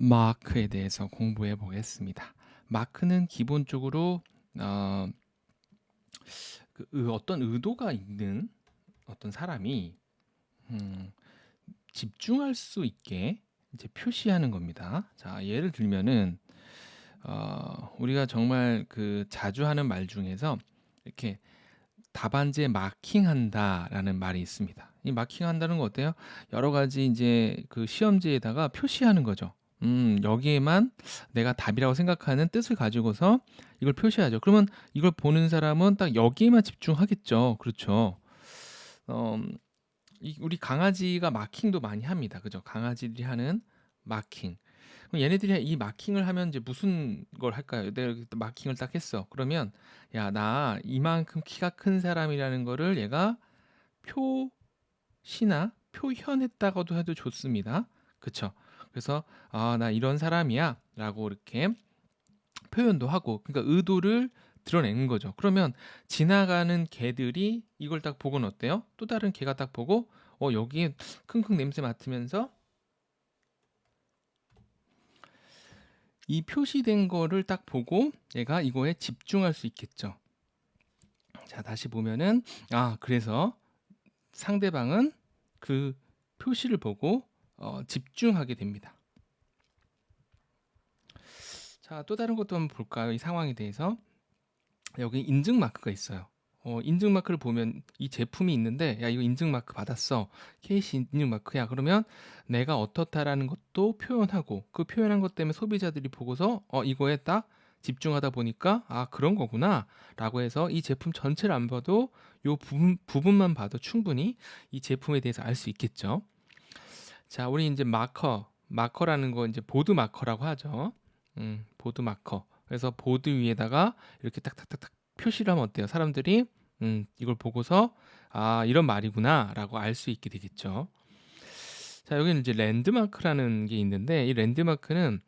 마크에 대해서 공부해 보겠습니다. 마크는 기본적으로 어, 그 의- 어떤 의도가 있는 어떤 사람이 음, 집중할 수 있게 이제 표시하는 겁니다. 자, 예를 들면은 어, 우리가 정말 그 자주 하는 말 중에서 이렇게 답안지에 마킹한다라는 말이 있습니다. 이 마킹한다는 거 어때요? 여러 가지 이제 그 시험지에다가 표시하는 거죠. 음, 여기에만 내가 답이라고 생각하는 뜻을 가지고서 이걸 표시하죠. 그러면 이걸 보는 사람은 딱 여기에만 집중하겠죠. 그렇죠. 어, 이 우리 강아지가 마킹도 많이 합니다. 그죠? 강아지들이 하는 마킹. 그럼 얘네들이 이 마킹을 하면 이제 무슨 걸 할까요? 내가 마킹을 딱 했어. 그러면 야, 나 이만큼 키가 큰 사람이라는 거를 얘가 표시나 표현했다고도 해도 좋습니다. 그쵸? 그래서 아, 나 이런 사람이야라고 이렇게 표현도 하고 그러니까 의도를 드러내는 거죠. 그러면 지나가는 개들이 이걸 딱 보고는 어때요? 또 다른 개가 딱 보고 어 여기에 킁킁 냄새 맡으면서 이 표시된 거를 딱 보고 얘가 이거에 집중할 수 있겠죠. 자, 다시 보면은 아, 그래서 상대방은 그 표시를 보고 어, 집중하게 됩니다. 자, 또 다른 것도 한번 볼까요? 이 상황에 대해서. 여기 인증 마크가 있어요. 어, 인증 마크를 보면 이 제품이 있는데 야 이거 인증 마크 받았어. 케이시 인증 마크야. 그러면 내가 어떻다라는 것도 표현하고 그 표현한 것 때문에 소비자들이 보고서 어 이거에 딱 집중하다 보니까 아 그런 거구나 라고 해서 이 제품 전체를 안 봐도 요 부분, 부분만 봐도 충분히 이 제품에 대해서 알 수 있겠죠. 자, 우리 이제 마커, 마커라는 거 이제 보드 마커라고 하죠. 음, 보드 마커. 그래서 보드 위에다가 이렇게 딱딱딱딱 표시를 하면 어때요? 사람들이 음, 이걸 보고서 아, 이런 말이구나라고 알 수 있게 되겠죠. 자, 여기는 이제 랜드마크라는 게 있는데 이 랜드마크는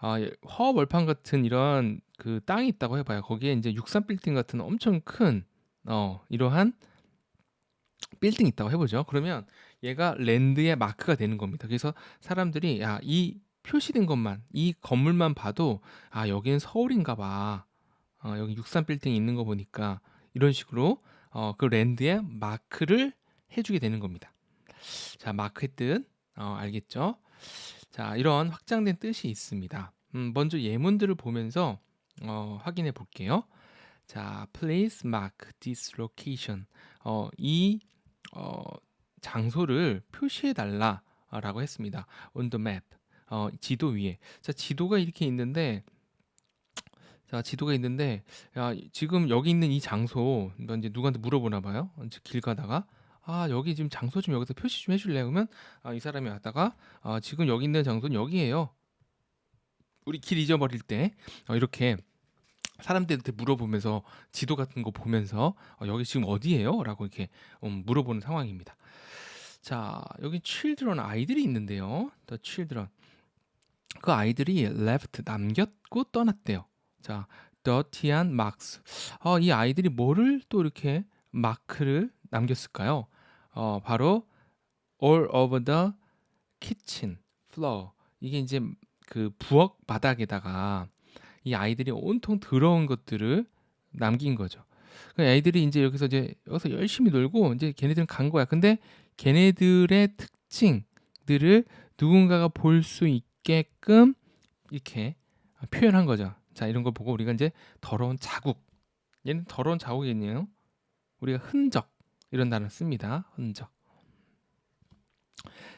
아, 허벌판 같은 이런 그 땅이 있다고 해봐요. 거기에 이제 63 빌딩 같은 엄청 큰 어, 이러한 빌딩 있다고 해보죠. 그러면 얘가 랜드의 마크가 되는 겁니다. 그래서 사람들이 야, 이 표시된 것만, 이 건물만 봐도 아, 여기는 서울인가 봐. 어, 여기 63 빌딩이 있는 거 보니까 이런 식으로 어, 그 랜드의 마크를 해주게 되는 겁니다. 자, 마크의 뜻 어, 알겠죠? 자, 이런 확장된 뜻이 있습니다. 음, 먼저 예문들을 보면서 어, 확인해 볼게요. 자, please mark this location. 어, 이 어, 장소를 표시해 달라라고 했습니다. on the map. 어, 지도 위에. 자, 지도가 이렇게 있는데 자, 지도가 있는데 야, 지금 여기 있는 이 장소 너 이제 누구한테 물어보나 봐요. 이제 길 가다가 아, 여기 지금 장소 좀 여기서 표시 좀 해줄래? 그러면 아, 이 사람이 왔다가 아, 지금 여기 있는 장소는 여기예요. 우리 길 잊어버릴 때 어, 이렇게 사람들한테 물어보면서 지도 같은 거 보면서 어, 여기 지금 어디예요? 라고 이렇게 음, 물어보는 상황입니다. 자, 여기 children 아이들이 있는데요. The children. 그 아이들이 left 남겼고 떠났대요. 자, dirty한 marks. 어, 이 아이들이 뭐를 또 이렇게 마크를 남겼을까요? 어, 바로 all over the kitchen floor. 이게 이제 그 부엌 바닥에다가 이 아이들이 온통 더러운 것들을 남긴 거죠. 그 아이들이 이제 여기서 이제 여기서 열심히 놀고 이제 걔네들은 간 거야. 근데 걔네들의 특징들을 누군가가 볼 수 있게끔 이렇게 표현한 거죠. 자, 이런 걸 보고 우리가 이제 더러운 자국. 얘는 더러운 자국이네요. 우리가 흔적 이런 단어 씁니다. 흔적.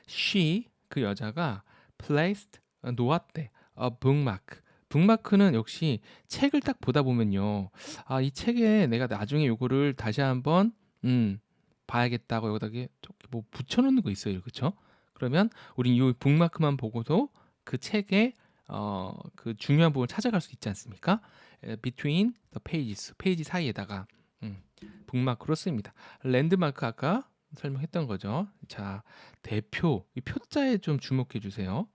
she 그 여자가 placed 놓았대. a bookmark. 북마크는 역시 책을 딱 보다 보면요. 아, 이 책에 내가 나중에 요거를 다시 한번 음, 봐야겠다고 여기다 이렇게 뭐 붙여 놓는 거 있어요. 그렇죠? 그러면 우리 이 북마크만 보고도 그 책의 어, 그 중요한 부분을 찾아갈 수 있지 않습니까? 에, between the pages. 페이지 사이에다가 음, 북마크로 씁니다. 랜드마크 아까 설명했던 거죠. 자, 대표 이 표자에 좀 주목해 주세요.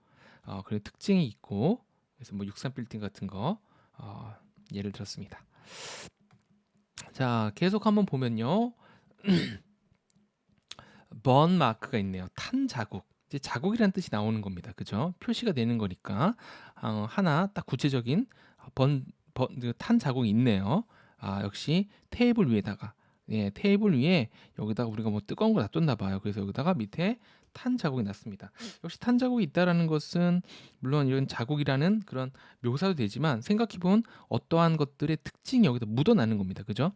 어, 그리고 특징이 있고 그래서 뭐 63 빌딩 같은 거 어, 예를 들었습니다. 자, 계속 한번 보면요. 번 마크가 있네요. 탄 자국. 이제 자국이라는 뜻이 나오는 겁니다. 그죠? 표시가 되는 거니까 어, 하나 딱 구체적인 번, 번, 그탄 자국이 있네요. 아 역시 테이블 위에다가 예, 테이블 위에 여기다가 우리가 뭐 뜨거운 걸 놔뒀나 봐요. 그래서 여기다가 밑에 탄 자국이 났습니다. 역시 탄 자국이 있다라는 것은 물론 이런 자국이라는 그런 묘사도 되지만 생각해 보면 어떠한 것들의 특징이 여기다 묻어나는 겁니다. 그죠?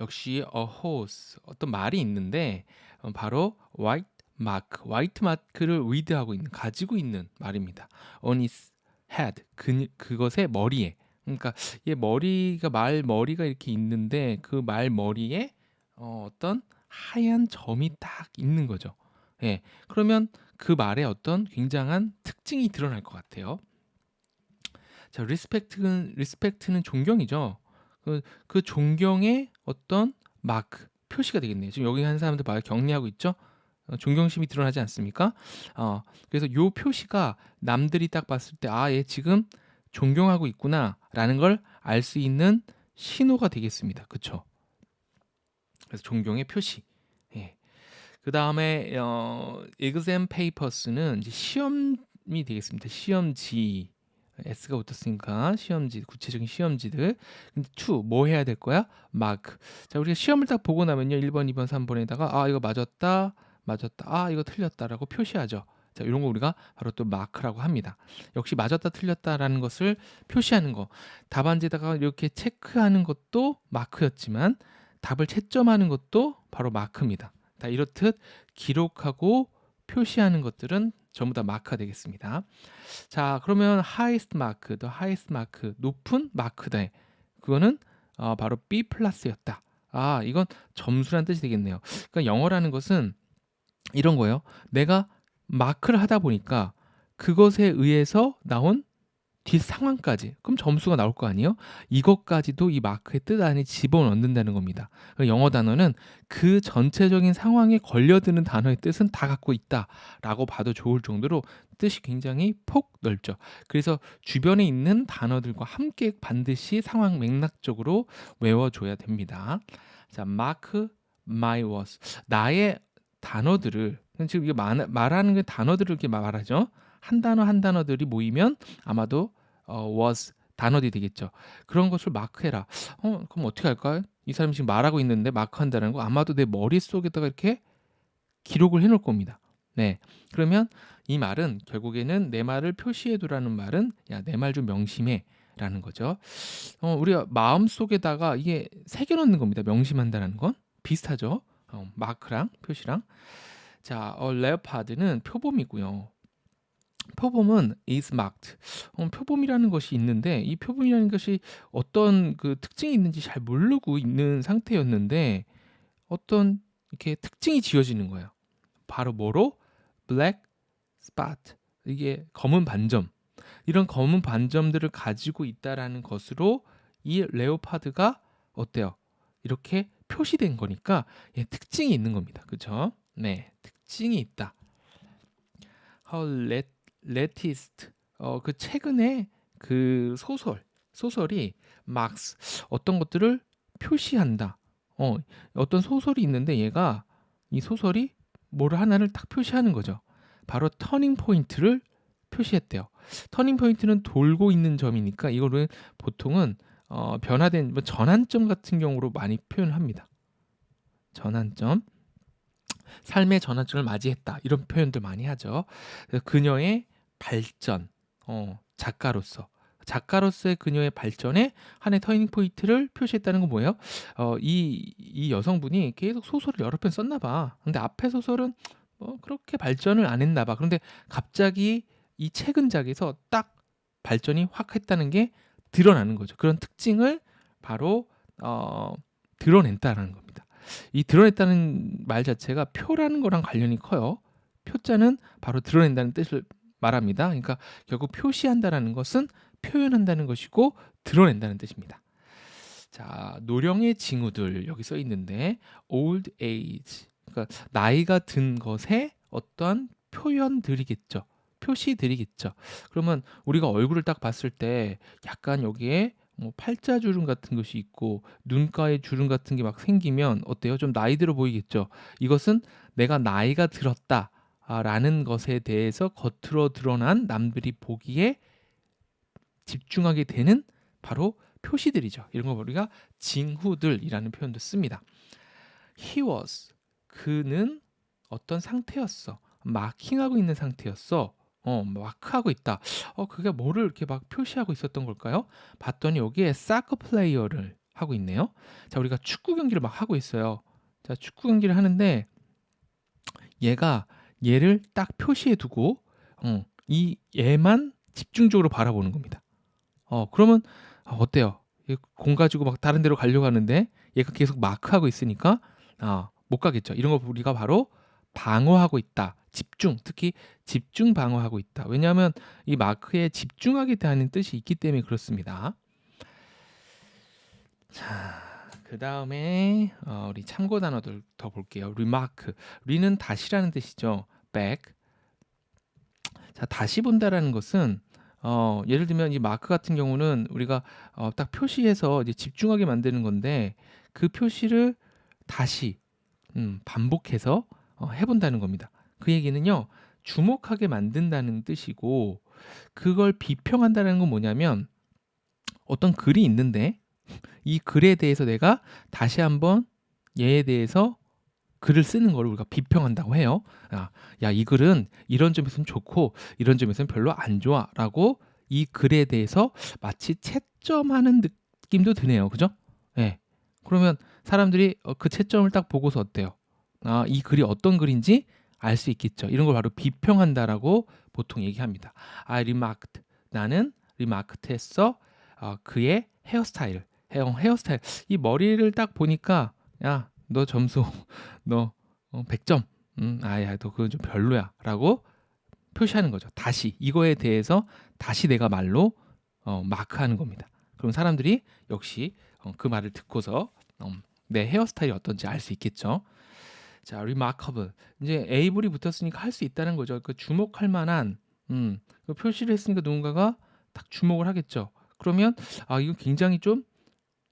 역시 a horse 어떤 말이 있는데 어, 바로 white mark, white mark를 위드하고 있는 가지고 있는 말입니다. on its head 그, 그것의 머리에 그러니까 얘 머리가 말 머리가 이렇게 있는데 그 말 머리에 어, 어떤 하얀 점이 딱 있는 거죠. 예. 그러면 그 말에 어떤 굉장한 특징이 드러날 것 같아요. 자, 리스펙트는 리스펙트는 존경이죠. 그, 그 존경의 어떤 마크 표시가 되겠네요. 지금 여기 한 사람들 봐요. 격리하고 있죠. 어, 존경심이 드러나지 않습니까? 어, 그래서 요 표시가 남들이 딱 봤을 때 아, 얘 지금 존경하고 있구나라는 걸 알 수 있는 신호가 되겠습니다. 그렇죠? 그래서 존경의 표시. 예. 그 다음에 어, exam papers는 시험이 되겠습니다. 시험지 S가 붙었으니까 시험지 구체적인 시험지들 근데 to 뭐 해야 될 거야? 마크 자 우리가 시험을 딱 보고 나면요 1번 2번 3번에다가 아 이거 맞았다 맞았다 아 이거 틀렸다라고 표시하죠 자 이런 거 우리가 바로 또 마크라고 합니다 역시 맞았다 틀렸다라는 것을 표시하는 거 답안지에다가 이렇게 체크하는 것도 마크였지만 답을 채점하는 것도 바로 마크입니다 다 이렇듯 기록하고 표시하는 것들은 전부 다 마크가 되겠습니다. 자, 그러면 highest mark, the highest mark, 높은 마크다. 그거는 어, 바로 B 플러스였다. 아, 이건 점수란 뜻이 되겠네요. 그러니까 영어라는 것은 이런 거예요. 내가 마크를 하다 보니까 그것에 의해서 나온 뒷 상황까지 그럼 점수가 나올 거 아니에요? 이것까지도 이 마크의 뜻 안에 집어넣는다는 겁니다. 영어 단어는 그 전체적인 상황에 걸려드는 단어의 뜻은 다 갖고 있다라고 봐도 좋을 정도로 뜻이 굉장히 폭 넓죠. 그래서 주변에 있는 단어들과 함께 반드시 상황 맥락적으로 외워줘야 됩니다. 자, mark my words. 나의 단어들을 지금 이게 말하는 게 단어들을 이렇게 말하죠. 한 단어 한 단어들이 모이면 아마도 어, was 단어들이 되겠죠. 그런 것을 마크해라. 어, 그럼 어떻게 할까요? 이 사람이 지금 말하고 있는데 마크한다는 거 아마도 내 머릿속에다가 이렇게 기록을 해 놓을 겁니다. 네. 그러면 이 말은 결국에는 내 말을 표시해 두라는 말은 야, 내 말 좀 명심해 라는 거죠. 어, 우리가 마음 속에다가 이게 새겨 놓는 겁니다. 명심한다는 건 비슷하죠. 어, 마크랑 표시랑. 자, 어, 레오파드는 표범이고요. 표범은 is marked. 어, 표범이라는 것이 있는데 이 표범이라는 것이 어떤 그 특징이 있는지 잘 모르고 있는 상태였는데 어떤 이렇게 특징이 지어지는 거예요. 바로 뭐로? black spot. 이게 검은 반점. 이런 검은 반점들을 가지고 있다라는 것으로 이 레오파드가 어때요? 이렇게 표시된 거니까 예, 특징이 있는 겁니다. 그렇죠? 네, 특징이 있다. How let 레티스트 어, 그 최근에 그 소설 소설이 막스 어떤 것들을 표시한다. 어, 어떤 소설이 있는데 얘가 이 소설이 뭐를 하나를 딱 표시하는 거죠. 바로 터닝 포인트를 표시했대요. 터닝 포인트는 돌고 있는 점이니까 이거를 보통은 어, 변화된 뭐 전환점 같은 경우로 많이 표현합니다. 전환점. 삶의 전환점을 맞이했다. 이런 표현들 많이 하죠. 그녀의 발전, 어, 작가로서 작가로서의 그녀의 발전에 한해 터닝 포인트를 표시했다는 건 뭐예요? 어, 이, 이 여성분이 계속 소설을 여러 편 썼나 봐. 근데 앞에 소설은 뭐 그렇게 발전을 안 했나 봐. 그런데 갑자기 이 최근작에서 딱 발전이 확 했다는 게 드러나는 거죠. 그런 특징을 바로 어, 드러낸다라는 겁니다. 이 드러냈다는 말 자체가 표라는 거랑 관련이 커요. 표자는 바로 드러낸다는 뜻을 말합니다. 그러니까 결국 표시한다라는 것은 표현한다는 것이고 드러낸다는 뜻입니다. 자, 노령의 징후들 여기 써 있는데 old age. 그러니까 나이가 든 것에 어떠한 표현들이겠죠. 표시들이겠죠. 그러면 우리가 얼굴을 딱 봤을 때 약간 여기에 뭐 팔자 주름 같은 것이 있고 눈가에 주름 같은 게 막 생기면 어때요? 좀 나이 들어 보이겠죠. 이것은 내가 나이가 들었다. 아, 라는 것에 대해서 겉으로 드러난 남들이 보기에 집중하게 되는 바로 표시들이죠. 이런 거 우리가 징후들이라는 표현도 씁니다. He was 그는 어떤 상태였어. 마킹하고 있는 상태였어. 어, 마크하고 있다. 어, 그게 뭐를 이렇게 막 표시하고 있었던 걸까요? 봤더니 여기에 사커 플레이어를 하고 있네요. 자, 우리가 축구 경기를 막 하고 있어요. 자, 축구 경기를 하는데 얘가 얘를 딱 표시해 두고 어, 이 얘만 집중적으로 바라보는 겁니다. 어, 그러면 아, 어때요? 얘공 가지고 막 다른 데로 가려고 하는데 얘가 계속 마크하고 있으니까 아, 못 가겠죠. 이런 거 우리가 바로 방어하고 있다. 집중, 특히 집중 방어하고 있다. 왜냐하면 이 마크에 집중하게 되는 뜻이 있기 때문에 그렇습니다. 자, 그 다음에 어, 우리 참고 단어들 더 볼게요. remark, re는 다시라는 뜻이죠. back. 자, 다시 본다라는 것은 어, 예를 들면 이 마크 같은 경우는 우리가 어, 딱 표시해서 이제 집중하게 만드는 건데 그 표시를 다시 음, 반복해서 어, 해본다는 겁니다. 그 얘기는요 주목하게 만든다는 뜻이고 그걸 비평한다는 건 뭐냐면 어떤 글이 있는데 이 글에 대해서 내가 다시 한번 얘에 대해서 글을 쓰는 걸 우리가 비평한다고 해요. 아, 야, 이 글은 이런 점에서는 좋고 이런 점에서는 별로 안 좋아라고 이 글에 대해서 마치 채점하는 느낌도 드네요. 그죠? 예. 그러면 사람들이 어, 그 채점을 딱 보고서 어때요? 아, 이 글이 어떤 글인지 알 수 있겠죠. 이런 걸 바로 비평한다라고 보통 얘기합니다. I remarked. 나는 remarked 했어. 어, 그의 헤어스타일. 헤어, 헤어스타일. 이 머리를 딱 보니까 야, 너 점수 너 어, 100점. 음, 아야, 너 그건 좀 별로야라고 표시하는 거죠. 다시 이거에 대해서 다시 내가 말로 어, 마크하는 겁니다. 그럼 사람들이 역시 어, 그 말을 듣고서 음, 내 헤어스타일이 어떤지 알 수 있겠죠. 자, remarkable. 이제 able이 붙었으니까 할 수 있다는 거죠. 그 주목할 만한 음, 그 표시를 했으니까 누군가가 딱 주목을 하겠죠. 그러면 아, 이거 굉장히 좀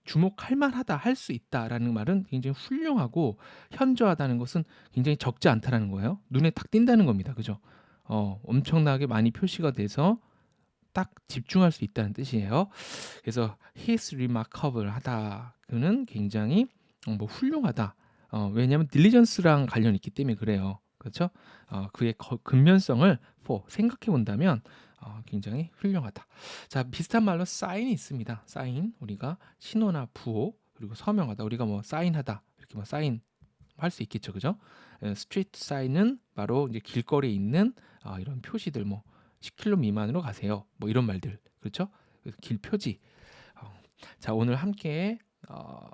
주목할 만하다, 할 수 있다라는 말은 굉장히 훌륭하고 현저하다는 것은 굉장히 적지 않다라는 거예요. 눈에 딱 띈다는 겁니다. 그죠? 어, 엄청나게 많이 표시가 돼서 딱 집중할 수 있다는 뜻이에요. 그래서 his remarkable 하다. 그는 굉장히 어, 뭐 훌륭하다. 어, 왜냐하면 diligence랑 관련 이 있기 때문에 그래요. 그렇죠? 어, 그의 거- 근면성을 for 생각해 본다면 어, 굉장히 훌륭하다. 자 비슷한 말로 사인이 있습니다. 사인 우리가 신호나 부호 그리고 서명하다 우리가 뭐 사인하다 이렇게 뭐 사인 할 수 있겠죠, 그죠? 스트리트 사인은 바로 이제 길거리에 있는 어, 이런 표시들 뭐 10km 미만으로 가세요. 뭐 이런 말들 그렇죠? 길 표지. 어, 자 오늘 함께 어,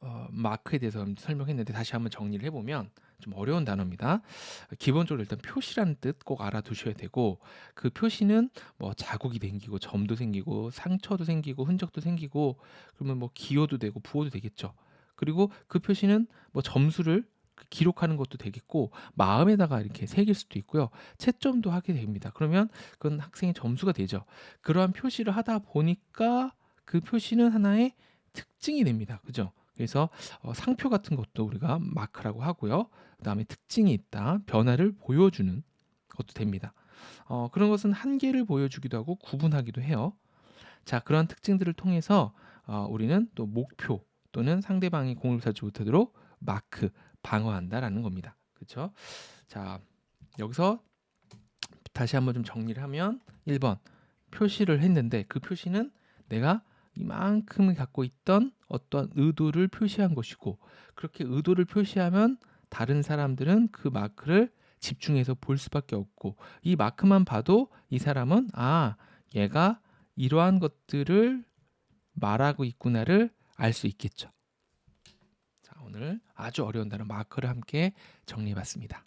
어, 마크에 대해서 설명했는데 다시 한번 정리를 해보면 좀 어려운 단어입니다. 기본적으로 일단 표시라는 뜻 꼭 알아두셔야 되고 그 표시는 뭐 자국이 생기고 점도 생기고 상처도 생기고 흔적도 생기고 그러면 뭐 기호도 되고 부호도 되겠죠. 그리고 그 표시는 뭐 점수를 기록하는 것도 되겠고 마음에다가 이렇게 새길 수도 있고요. 채점도 하게 됩니다. 그러면 그건 학생의 점수가 되죠. 그러한 표시를 하다 보니까 그 표시는 하나의 특징이 됩니다. 그죠? 그래서 어, 상표 같은 것도 우리가 마크라고 하고요. 그다음에 특징이 있다, 변화를 보여주는 것도 됩니다. 어, 그런 것은 한계를 보여주기도 하고 구분하기도 해요. 자, 그런 특징들을 통해서 어, 우리는 또 목표 또는 상대방이 공을 사지 못하도록 마크 방어한다라는 겁니다. 그렇죠? 자, 여기서 다시 한번 좀 정리를 하면 1번 표시를 했는데 그 표시는 내가 이만큼 갖고 있던 어떤 의도를 표시한 것이고 그렇게 의도를 표시하면 다른 사람들은 그 마크를 집중해서 볼 수밖에 없고 이 마크만 봐도 이 사람은 아 얘가 이러한 것들을 말하고 있구나를 알 수 있겠죠. 자 오늘 아주 어려운 단어 마크를 함께 정리해봤습니다.